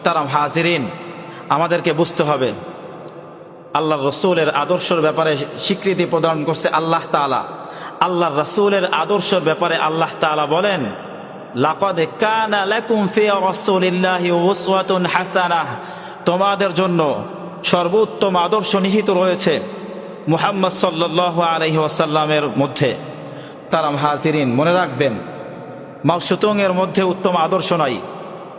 মোহতারাম হাজিরিন, আমাদেরকে বুঝতে হবে। আল্লাহ রসুলের আদর্শের ব্যাপারে স্বীকৃতি প্রদান করছে আল্লাহ তালা আল্লাহ রসুলের আদর্শের ব্যাপারে আল্লাহ তালা বলেন হাসানাহ। তোমাদের জন্য সর্বোত্তম আদর্শ নিহিত রয়েছে মুহাম্মদ সাল্লাল্লাহু আলাইহি ওয়াসাল্লামের মধ্যে। তারাম হাজিরিন, মনে রাখবেন মাউসুতং-এর মধ্যে উত্তম আদর্শ নাই।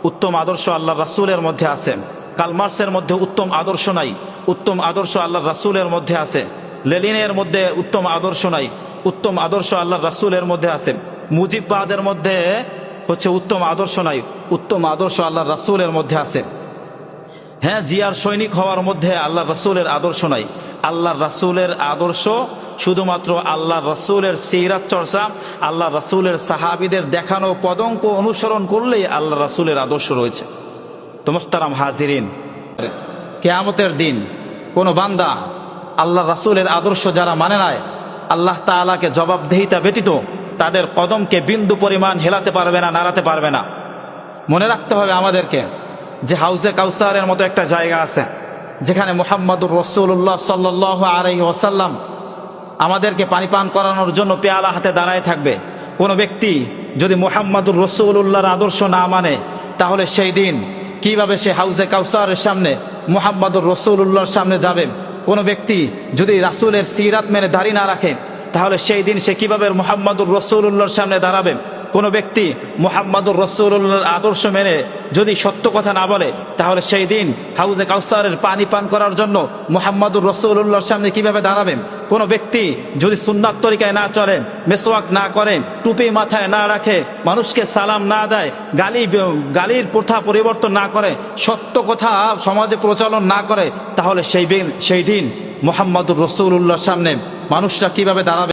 উত্তম আদর্শ আল্লাহ রাসুলের মধ্যে আছে। কালমার্সের মধ্যে উত্তম আদর্শ নাই, উত্তম আদর্শ আল্লাহ রাসুলের মধ্যে আছে। লেলিনের মধ্যে উত্তম আদর্শ নাই, উত্তম আদর্শ আল্লাহ রাসুলের মধ্যে আছে। মুজিববাদের মধ্যে হচ্ছে উত্তম আদর্শ নাই, উত্তম আদর্শ আল্লাহ রাসুলের মধ্যে আছে। হ্যাঁ জিয়ার সৈনিক হওয়ার মধ্যে আল্লাহ রাসূলের আদর্শ নাই। আল্লাহ রাসূলের আদর্শ শুধুমাত্র আল্লাহ রাসূলের সিরাত চর্চা, আল্লাহ রাসূলের সাহাবিদের দেখানো পদঙ্ক অনুসরণ করলেই আল্লাহ রাসূলের আদর্শ রয়েছে। তো মোখতারাম হাজিরিন, কেয়ামতের দিন কোনো বান্দা আল্লাহ রাসূলের আদর্শ যারা মানে নাই, আল্লাহ তাআলাকে জবাবদেহিতা ব্যতীত তাদের কদমকে বিন্দু পরিমাণ হেলাতে পারবে না, নাড়াতে পারবে না। মনে রাখতে হবে আমাদেরকে যে হাউজে কাউসারের মতো একটা জায়গা আছে, যেখানে মোহাম্মদুর রসুল্লাহ সাল্লাহ আলহি ওসাল্লাম আমাদেরকে পানি পান করানোর জন্য পেয়ালা হাতে দাঁড়ায় থাকবে। কোনো ব্যক্তি যদি মোহাম্মদুর রসুল্লাহর আদর্শ না মানে তাহলে সেই দিন কীভাবে সে হাউজে কাউসারের সামনে, মোহাম্মদুর রসুল্লাহর সামনে যাবে? কোনো ব্যক্তি যদি রাসুলের সিরাত মেনে দাড়ি না রাখে তাহলে সেই দিন সে কীভাবে মোহাম্মদুর রসুল্লাহর সামনে দাঁড়াবে? কোনো ব্যক্তি মোহাম্মদুর রসুল্লাহর আদর্শ মেনে যদি সত্য কথা না বলে, তাহলে সেই দিন হাউজে কাউসারের পানি পান করার জন্য মোহাম্মদুর রসুল্লাহর সামনে কীভাবে দাঁড়াবেন কোনো ব্যক্তি যদি সুন্নাত তরিকায় না চলে মেসোয়াক না করে, টুপি মাথায় না রাখে, মানুষকে সালাম না দেয়, গালি, গালির প্রথা পরিবর্তন না করে, সত্য কথা সমাজে প্রচলন না করে, তাহলে সেই সেই দিন মোহাম্মদুর রসুল্লাহর সামনে মানুষরা কীভাবে দাঁড়াবে?